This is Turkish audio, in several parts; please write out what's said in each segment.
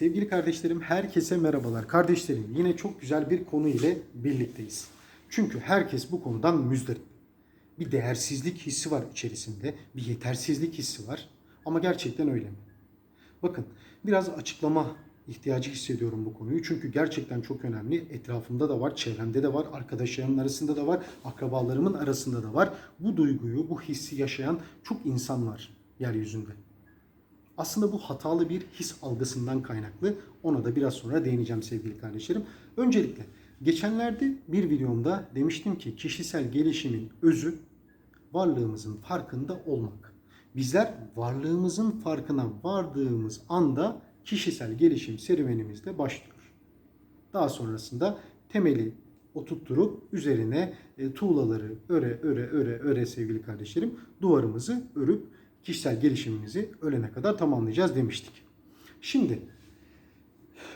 Sevgili kardeşlerim, herkese merhabalar. Kardeşlerim, yine çok güzel bir konu ile birlikteyiz. Çünkü herkes bu konudan müzdarip. Bir değersizlik hissi var içerisinde, bir yetersizlik hissi var. Ama gerçekten öyle mi? Bakın, biraz açıklama ihtiyacı hissediyorum bu konuyu. Çünkü gerçekten çok önemli. Etrafımda da var, çevremde de var, arkadaşlarımın arasında da var, akrabalarımın arasında da var. Bu duyguyu, bu hissi yaşayan çok insan var yeryüzünde. Aslında bu hatalı bir his algısından kaynaklı. Ona da biraz sonra değineceğim sevgili kardeşlerim. Öncelikle geçenlerde bir videomda demiştim ki kişisel gelişimin özü varlığımızın farkında olmak. Bizler varlığımızın farkına vardığımız anda kişisel gelişim serüvenimizde başlıyor. Daha sonrasında temeli oturtturup üzerine e, tuğlaları öre öre öre öre sevgili kardeşlerim duvarımızı örüp kişisel gelişimimizi ölene kadar tamamlayacağız demiştik. Şimdi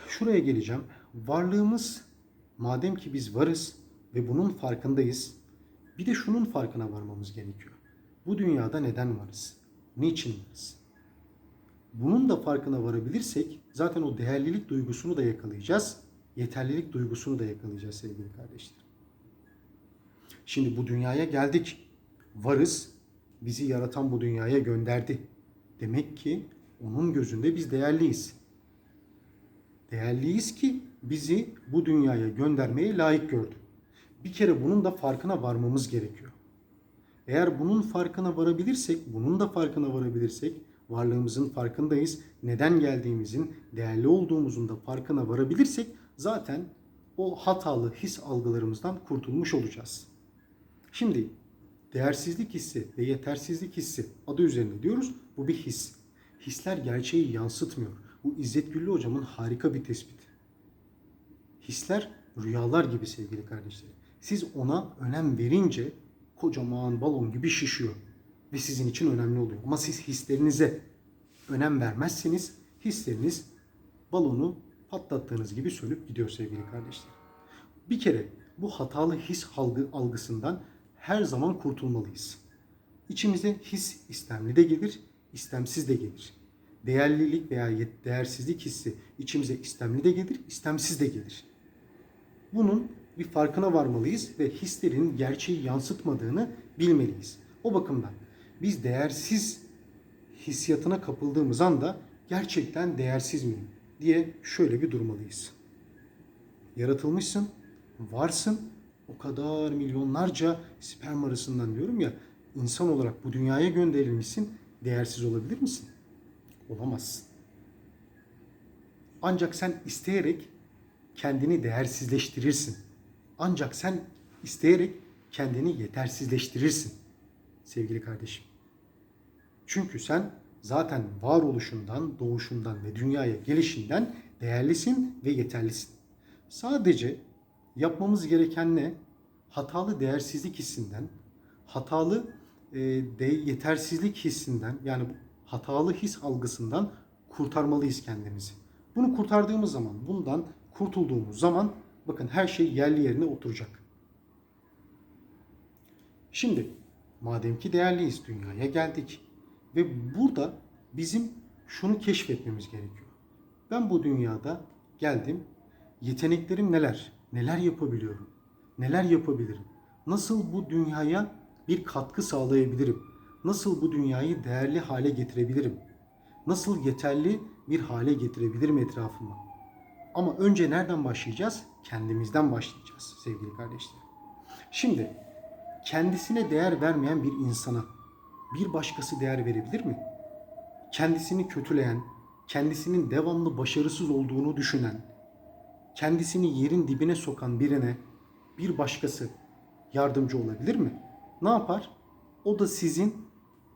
şuraya geleceğim. Varlığımız madem ki biz varız ve bunun farkındayız. Bir de şunun farkına varmamız gerekiyor. Bu dünyada neden varız? Niçin varız? Bunun da farkına varabilirsek zaten o değerlilik duygusunu da yakalayacağız. Yeterlilik duygusunu da yakalayacağız sevgili kardeşler. Şimdi bu dünyaya geldik. Varız. Bizi yaratan bu dünyaya gönderdi. Demek ki onun gözünde biz değerliyiz. Değerliyiz ki bizi bu dünyaya göndermeye layık gördü. Bir kere bunun da farkına varmamız gerekiyor. Eğer bunun farkına varabilirsek, bunun da farkına varabilirsek, varlığımızın farkındayız, neden geldiğimizin, değerli olduğumuzun da farkına varabilirsek zaten o hatalı his algılarımızdan kurtulmuş olacağız. Şimdi değersizlik hissi ve yetersizlik hissi adı üzerinde diyoruz. Bu bir his. Hisler gerçeği yansıtmıyor. Bu İzzet Güllü hocamın harika bir tespiti. Hisler rüyalar gibi sevgili kardeşlerim. Siz ona önem verince kocaman balon gibi şişiyor ve sizin için önemli oluyor. Ama siz hislerinize önem vermezseniz hisleriniz balonu patlattığınız gibi sönüp gidiyor sevgili kardeşler. Bir kere bu hatalı his algı, algısından her zaman kurtulmalıyız. İçimize his istemli de gelir, istemsiz de gelir. Değerlilik veya değersizlik hissi içimize istemli de gelir, istemsiz de gelir. Bunun bir farkına varmalıyız ve hislerin gerçeği yansıtmadığını bilmeliyiz. O bakımdan biz değersiz hissiyatına kapıldığımız anda gerçekten değersiz miyim diye şöyle bir durmalıyız. Yaratılmışsın, varsın, o kadar milyonlarca sperm arasından diyorum ya insan olarak bu dünyaya gönderilmişsin, değersiz olabilir misin? Olamazsın. Ancak sen isteyerek kendini değersizleştirirsin. Ancak sen isteyerek kendini yetersizleştirirsin sevgili kardeşim. Çünkü sen zaten varoluşundan, doğuşundan ve dünyaya gelişinden değerlisin ve yeterlisin. Sadece yapmamız gereken ne? Hatalı değersizlik hissinden, hatalı e, de, yetersizlik hissinden yani hatalı his algısından kurtarmalıyız kendimizi. Bunu kurtardığımız zaman, bundan kurtulduğumuz zaman bakın her şey yerli yerine oturacak. Şimdi madem ki değerliyiz dünyaya geldik ve burada bizim şunu keşfetmemiz gerekiyor. Ben bu dünyada geldim. Yeteneklerim neler? Neler yapabiliyorum? Neler yapabilirim? Nasıl bu dünyaya bir katkı sağlayabilirim? Nasıl bu dünyayı değerli hale getirebilirim? Nasıl yeterli bir hale getirebilirim etrafıma? Ama önce nereden başlayacağız? Kendimizden başlayacağız sevgili kardeşlerim. Şimdi kendisine değer vermeyen bir insana bir başkası değer verebilir mi? Kendisini kötüleyen, kendisinin devamlı başarısız olduğunu düşünen, kendisini yerin dibine sokan birine bir başkası yardımcı olabilir mi? Ne yapar? O da sizin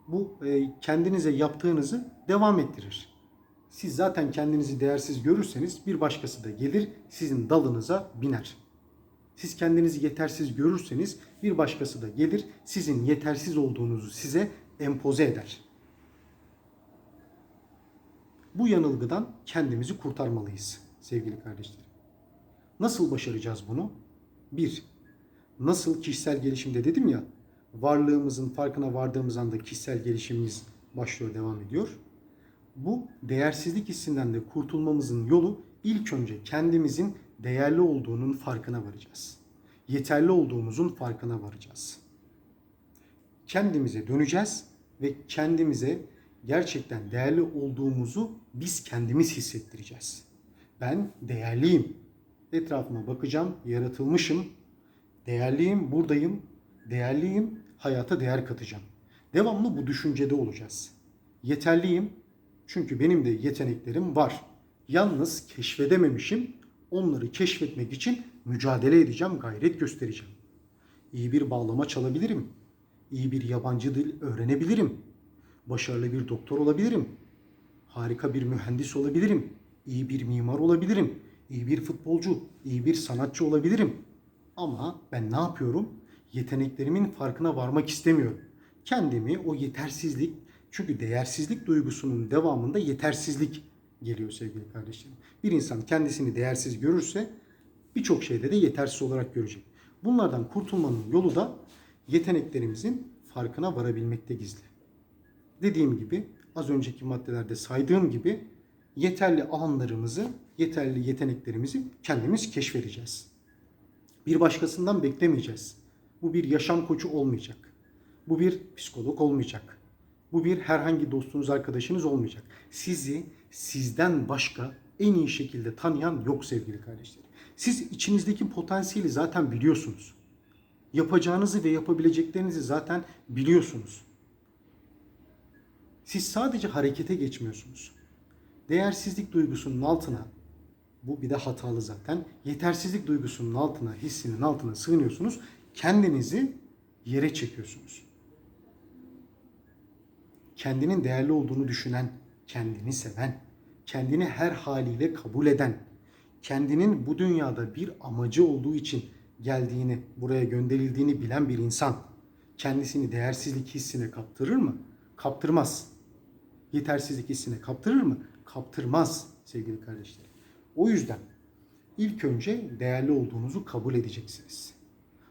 bu e, kendinize yaptığınızı devam ettirir. Siz zaten kendinizi değersiz görürseniz bir başkası da gelir sizin dalınıza biner. Siz kendinizi yetersiz görürseniz bir başkası da gelir sizin yetersiz olduğunuzu size empoze eder. Bu yanılgıdan kendimizi kurtarmalıyız sevgili kardeşlerim. Nasıl başaracağız bunu? Bir, nasıl kişisel gelişimde dedim ya, varlığımızın farkına vardığımız anda kişisel gelişimimiz başlıyor, devam ediyor. Bu değersizlik hissinden de kurtulmamızın yolu ilk önce kendimizin değerli olduğunun farkına varacağız. Yeterli olduğumuzun farkına varacağız. Kendimize döneceğiz ve kendimize gerçekten değerli olduğumuzu biz kendimiz hissettireceğiz. Ben değerliyim. Etrafıma bakacağım, yaratılmışım. Değerliyim, buradayım. Değerliyim, hayata değer katacağım. Devamlı bu düşüncede olacağız. Yeterliyim çünkü benim de yeteneklerim var. Yalnız keşfedememişim. Onları keşfetmek için mücadele edeceğim, gayret göstereceğim. İyi bir bağlama çalabilirim. İyi bir yabancı dil öğrenebilirim. Başarılı bir doktor olabilirim. Harika bir mühendis olabilirim. İyi bir mimar olabilirim. İyi bir futbolcu, iyi bir sanatçı olabilirim. Ama ben ne yapıyorum? Yeteneklerimin farkına varmak istemiyorum. Kendimi o yetersizlik, çünkü değersizlik duygusunun devamında yetersizlik geliyor sevgili kardeşlerim. Bir insan kendisini değersiz görürse birçok şeyde de yetersiz olarak görecek. Bunlardan kurtulmanın yolu da yeteneklerimizin farkına varabilmekte gizli. Dediğim gibi az önceki maddelerde saydığım gibi yeterli alanlarımızı, yeterli yeteneklerimizi kendimiz keşfedeceğiz. Bir başkasından beklemeyeceğiz. Bu bir yaşam koçu olmayacak. Bu bir psikolog olmayacak. Bu bir herhangi dostunuz, arkadaşınız olmayacak. Sizi sizden başka en iyi şekilde tanıyan yok sevgili kardeşlerim. Siz içinizdeki potansiyeli zaten biliyorsunuz. Yapacağınızı ve yapabileceklerinizi zaten biliyorsunuz. Siz sadece harekete geçmiyorsunuz. Değersizlik duygusunun altına, bu bir de hatalı zaten, yetersizlik duygusunun altına, hissinin altına sığınıyorsunuz. Kendinizi yere çekiyorsunuz. Kendinin değerli olduğunu düşünen, kendini seven, kendini her haliyle kabul eden, kendinin bu dünyada bir amacı olduğu için geldiğini, buraya gönderildiğini bilen bir insan kendisini değersizlik hissine kaptırır mı? Kaptırmaz. Yetersizlik hissine kaptırır mı? Kaptırmaz sevgili kardeşlerim. O yüzden ilk önce değerli olduğunuzu kabul edeceksiniz.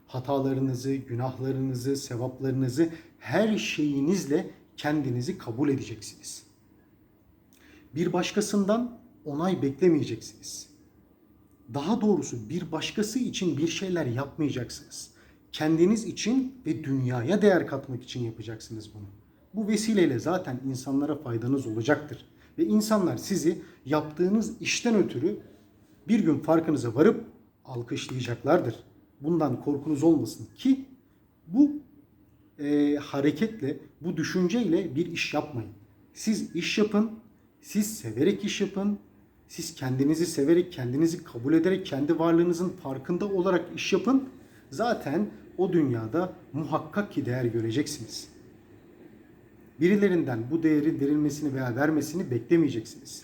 Hatalarınızı, günahlarınızı, sevaplarınızı her şeyinizle kendinizi kabul edeceksiniz. Bir başkasından onay beklemeyeceksiniz. Daha doğrusu bir başkası için bir şeyler yapmayacaksınız. Kendiniz için ve dünyaya değer katmak için yapacaksınız bunu. Bu vesileyle zaten insanlara faydanız olacaktır. Ve insanlar sizi yaptığınız işten ötürü bir gün farkınıza varıp alkışlayacaklardır. Bundan korkunuz olmasın ki bu e, hareketle, bu düşünceyle bir iş yapmayın. Siz iş yapın, siz severek iş yapın, siz kendinizi severek, kendinizi kabul ederek, kendi varlığınızın farkında olarak iş yapın. Zaten o dünyada muhakkak ki değer göreceksiniz. Birilerinden bu değeri verilmesini veya vermesini beklemeyeceksiniz.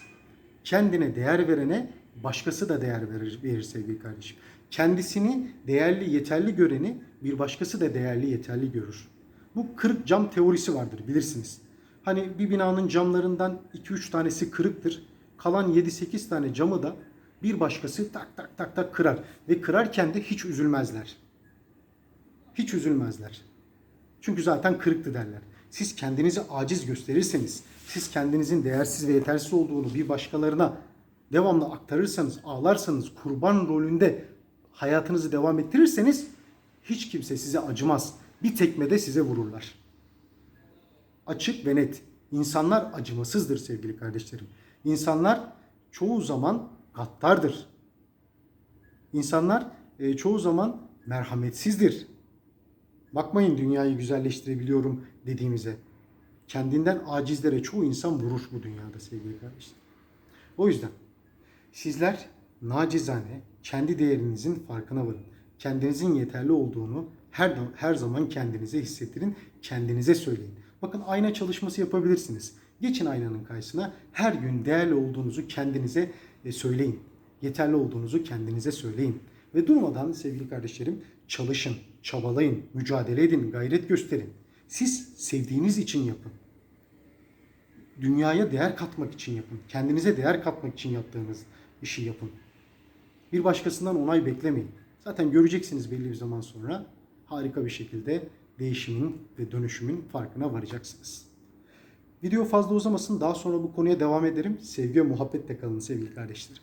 Kendine değer verene başkası da değer verir, verir sevgili kardeşim. Kendisini değerli, yeterli göreni bir başkası da değerli, yeterli görür. Bu kırık cam teorisi vardır bilirsiniz. Hani bir binanın camlarından 2-3 tanesi kırıktır. Kalan 7-8 tane camı da bir başkası tak tak tak tak kırar. Ve kırarken de hiç üzülmezler. Hiç üzülmezler. Çünkü zaten kırıktı derler. Siz kendinizi aciz gösterirseniz, siz kendinizin değersiz ve yetersiz olduğunu bir başkalarına devamlı aktarırsanız, ağlarsanız, kurban rolünde hayatınızı devam ettirirseniz hiç kimse size acımaz. Bir tekmede size vururlar. Açık ve net. İnsanlar acımasızdır sevgili kardeşlerim. İnsanlar çoğu zaman gaddardır. İnsanlar e, çoğu zaman merhametsizdir. Bakmayın dünyayı güzelleştirebiliyorum dediğimize. Kendinden acizlere çoğu insan vurur bu dünyada sevgili kardeşlerim. O yüzden sizler nacizane kendi değerinizin farkına varın. Kendinizin yeterli olduğunu her her zaman kendinize hissettirin, kendinize söyleyin. Bakın ayna çalışması yapabilirsiniz. Geçin aynanın karşısına her gün değerli olduğunuzu kendinize e, söyleyin. Yeterli olduğunuzu kendinize söyleyin. Ve durmadan sevgili kardeşlerim çalışın, çabalayın, mücadele edin, gayret gösterin. Siz sevdiğiniz için yapın. Dünyaya değer katmak için yapın. Kendinize değer katmak için yaptığınız işi yapın. Bir başkasından onay beklemeyin. Zaten göreceksiniz belli bir zaman sonra harika bir şekilde değişimin ve dönüşümün farkına varacaksınız. Video fazla uzamasın. Daha sonra bu konuya devam ederim. Sevgi ve muhabbetle kalın sevgili kardeşlerim.